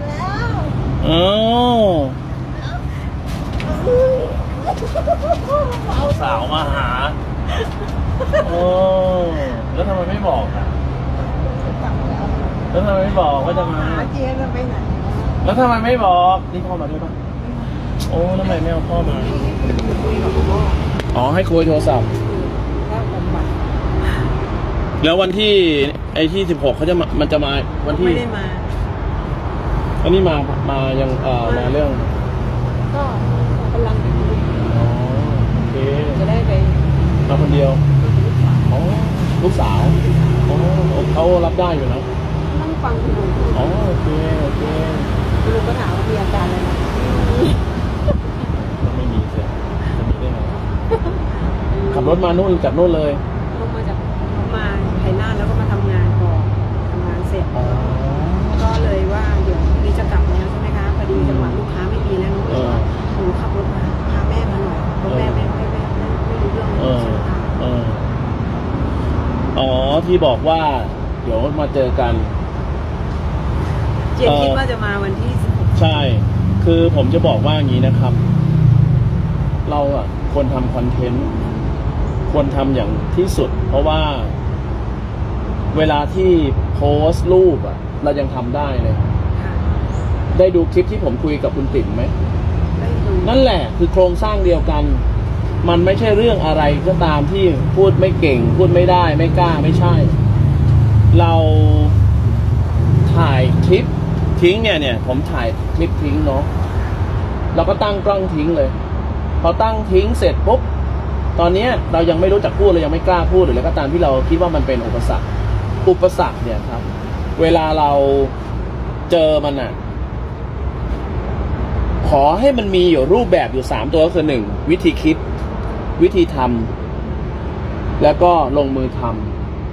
แล้วอ๋อเอาสาวมาหา โอ้แล้วทำไมไม่บอกอะกลับแล้วแล้วทำไมไม่บอกว่าจะมาหาเจ๊แล้วไปไหนแล้วทำไมไม่บอกนี่พ่อมาด้วยปะโอ้แล้วทำไมไม่เอาพ่อมาคุยกับพ่ออ๋อให้คุยโทรศัพท์แล้วผมบัตรแล้ววันที่ไอ้ที่สิบหกเขาจะมา มันจะมาวันที่ ไม่ได้มา อันนี้มา มายังเอ่อมาเรื่องก็กำลังไปดูอ๋อโอเคจะได้ไปมาคนเดียวอ๋อลูกสาวอ๋อเขารับได้อยู่นะนั่งฟังคุณลุงพูดอ๋อโอเคโอเคคุณลุงก็ถามว่ามีอาการอะไรไหมไม่มีเสียจะมีได้ไงขับรถมานู่นจากนู่นเลย ที่บอกว่า เดี๋ยวมาเจอกัน เจมคิดว่าจะมาวันที่16ใช่ คือผมจะบอกว่าอย่างนี้นะครับ เราอะควรทำคอนเทนต์ควรทำอย่างที่สุด เพราะว่า เวลาที่โพสต์รูปอะเรายังทำได้เลยค่ะได้ดูคลิปที่ผมคุยกับคุณติ๋มไหม ได้ดูนั่นแหละคือโครงสร้างเดียวกัน มันไม่ใช่เรื่องอะไรก็ตามที่พูดไม่เก่ง พูดไม่ได้ ไม่กล้าไม่ใช่ เราถ่ายคลิปทิ้งเนี่ยเนี่ย ผมถ่ายคลิปทิ้งเนาะเราก็ตั้งกล้องทิ้งเลย พอตั้งทิ้งเสร็จปุ๊บตอนนี้เรายังไม่รู้จักพูดเลยยังไม่กล้าพูดหรืออะไรก็ตามที่เราคิดว่ามันเป็นอุปสรรค อุปสรรคเนี่ยครับ เวลาเราเจอมันอะขอให้มันมีอยู่รูปแบบอยู่สามตัวก็คือหนึ่งวิธีคิด วิธีทำแล้วก็ลงมือท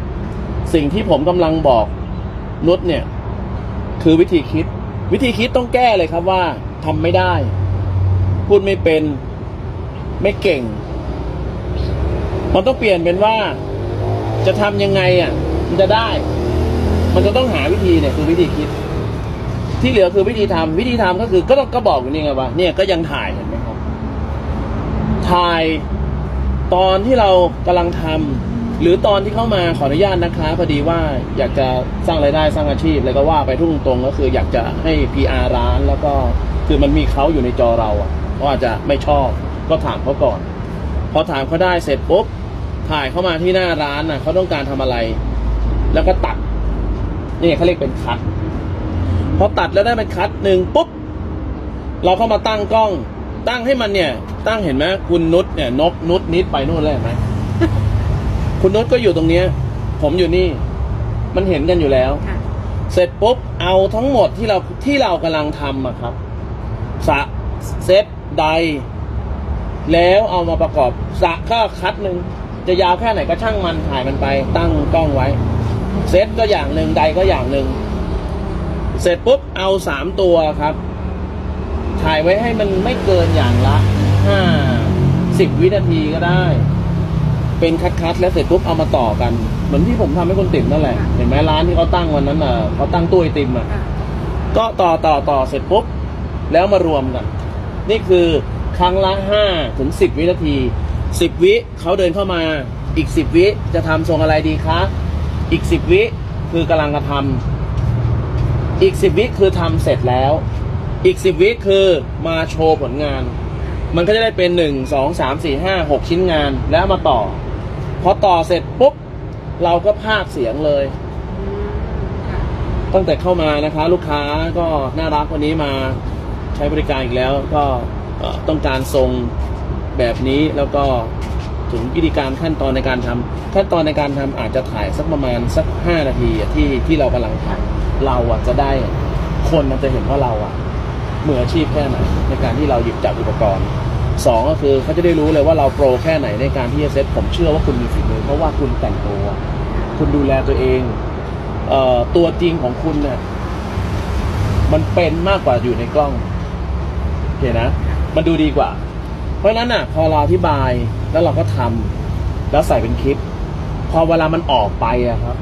ำสิ่งที่ผมกำลังบอกนุชเนี่ย คือวิธีคิด วิธีคิดต้องแก้เลยครับว่าทำไม่ได้ พูดไม่เป็นไม่เก่ง มันต้องเปลี่ยนเป็นว่าจะทำยังไงอะ มันจะได้ มันจะต้องหาวิธีเนี่ย คือวิธีคิด ที่เหลือคือวิธีทำวิธีทำก็คือก็ต้องก็บอกอยู่นี่ไงว่าเนี่ยก็ยังถ่ายเห็นไหมครับถ่าย ตอนที่เรากำลังทำหรือตอนที่เข้ามาขออนุญาตนะคะพอดีว่าอยากจะสร้างรายได้สร้างอาชีพอะไรก็ว่าไปทุ่งตรงก็คืออยากจะให้ PR ร้านแล้วก็คือมันมีเขาอยู่ในจอเราอะเขาอาจจะไม่ชอบก็ถามเขาก่อน พอถามเขาได้เสร็จปุ๊บถ่ายเข้ามาที่หน้าร้านน่ะเขาต้องการทำอะไร แล้วก็ตัดนี่เขาเรียกเป็นคัดพอตัดแล้วได้เป็นคัดหนึ่งปุ๊บเราเข้ามาตั้งกล้อง ตั้งให้มันเนี่ย ตั้งเห็นไหมคุณนุชเนี่ยนกนุชนิดไปนู่นแล้วเห็นไหมคุณนุชก็อยู่ตรงเนี้ย ผมอยู่นี่ มันเห็นกันอยู่แล้ว ค่ะ เสร็จปุ๊บเอาทั้งหมดที่เราที่เรากำลังทำอะครับสะเซตใด แล้วเอามาประกอบสะก็คัดหนึ่งจะยาวแค่ไหนก็ช่างมันถ่ายมันไป ตั้งกล้องไว้ เซตก็อย่างหนึ่งใดก็อย่างหนึ่งเสร็จปุ๊บเอาสามตัวครับ ถ่ายไว้ให้มันไม่เกินอย่างละห้าสิบวินาทีก็ได้ เป็นคัดๆแล้วเสร็จปุ๊บเอามาต่อกัน เหมือนที่ผมทำให้คนติ่มนั่นแหละ เห็นไหมร้านที่เขาตั้งวันนั้นอะเขาตั้งตู้ไอติมอะค่ะ ก็ต่อต่อต่อเสร็จปุ๊บ แล้วมารวมกัน นี่คือครั้งละห้าถึงสิบวินาทีสิบวิเขาเดินเข้ามาอีกสิบวิจะทำทรงอะไรดีคะ อีกสิบวิคือกำลังกระทำอีกสิบวิคือทำเสร็จแล้ว อีกสิบวิคือมาโชว์ผลงาน มันก็จะได้เป็นหนึ่งสองสามสี่ห้าหกชิ้นงาน แล้วมาต่อ พอต่อเสร็จปุ๊บ เราก็พากเสียงเลย ตั้งแต่เข้ามานะคะ ลูกค้าก็น่ารักวันนี้มาใช้บริการอีกแล้วก็ต้องการทรงแบบนี้แล้วก็ถึงวิธีการขั้นตอนในการทำขั้นตอนในการทำอาจจะถ่ายสักประมาณสักห้านาทีที่ที่เรากำลังทำเราอะจะได้คนมันจะเห็นว่าเราอะ มืออาชีพแค่ไหนในการที่เราหยิบจับอุปกรณ์สองก็คือเขาจะได้รู้เลยว่าเราโปรแค่ไหนในการที่จะเซ็ตผมเชื่อว่าคุณมีฝีมือเพราะว่าคุณแต่งตัว คุณดูแลตัวเองเอ่อตัวจริงของคุณเนี่ยมันเป็นมากกว่าอยู่ในกล้องโอเคนะ มันดูดีกว่า เพราะฉะนั้นอะ พอเราอธิบายแล้วเราก็ทำแล้วใส่เป็นคลิป พอเวลามันออกไปอะครับ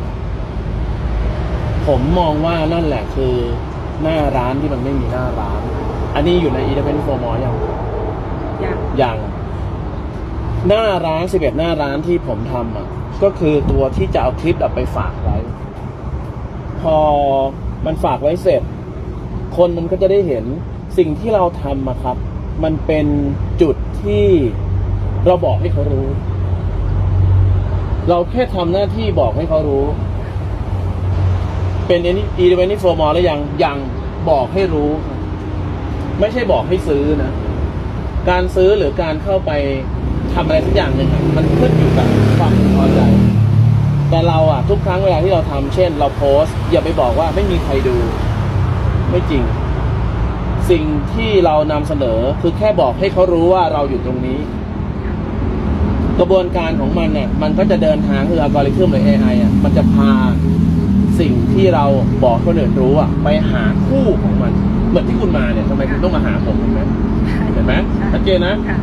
ผมมองว่านั่นแหละคือ หน้าร้านที่มันไม่มีหน้าร้าน อันนี้อยู่ใน e 1 4 m o ยังอย่างยังหน้าร้านสิบเอ็ดหน้าร้านที่ผมทำอะ ก็คือตัวที่จะเอาคลิปอะไปฝากไว้ พอมันฝากไว้เสร็จ คนมันก็จะได้เห็นสิ่งที่เราทำอะครับ มันเป็นจุดที่เราบอกให้เขารู้ เราแค่ทำหน้าที่บอกให้เขารู้ เป็นอีอีเวนต์โฟมอลแล้วยังยังบอกให้รู้ ไม่ใช่บอกให้ซื้อนะ การซื้อหรือการเข้าไปทำอะไรสักอย่างหนึ่งมันขึ้นอยู่กับความพอใจแต่เราอะทุกครั้งเวลาที่เราทำเช่น เราโพสต์อย่าไปบอกว่าไม่มีใครดู ไม่จริง สิ่งที่เรานำเสนอคือแค่บอกให้เขารู้ว่าเราอยู่ตรงนี้ กระบวนการของมันเนี่ยมันก็จะเดินทางคืออัลกอริทึมหรือ AI อะมันจะพา สิ่งที่เราบอกคนอื่นรู้อะไปหาคู่ของมัน เหมือนที่คุณมาเนี่ยทำไมคุณต้องมาหาผมเห็นไหมเห็นไหมชัดเจนนะค่ะ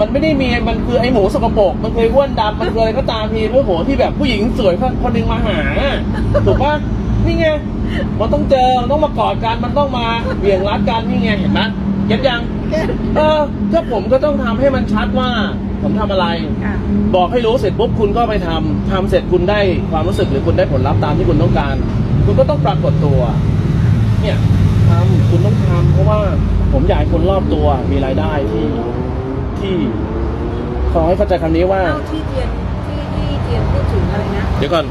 มันไม่ได้มีมันคือไอหมูสกปรกมันเคยอ้วนดำมันเคยอะไรก็ตามทีเพื่อโหที่แบบผู้หญิงสวยคนหนึ่งมาหาอะถูกปะนี่ไงมันต้องเจอมันต้องมากอดกันมันต้องมาเบี่ยงรัดกันนี่ไงเห็นไหม เก็ตยัง เออ ถ้าผมก็ต้องทำให้มันชัดว่า ผมทำอะไรค่ะบอกให้รู้เสร็จปุ๊บคุณก็ไปทำทำเสร็จคุณได้ความรู้สึกหรือคุณได้ผลลัพธ์ตามที่คุณต้องการ คุณก็ต้องปรากฏตัว เนี่ยทำคุณต้องทำเพราะว่าผมอยากให้คนรอบตัวมีรายได้ที่ที่ขอให้เข้าใจคำนี้ว่าเล่าที่เทียนที่ที่เทียนพูดถึงอะไรนะ เดี๋ยวก่อน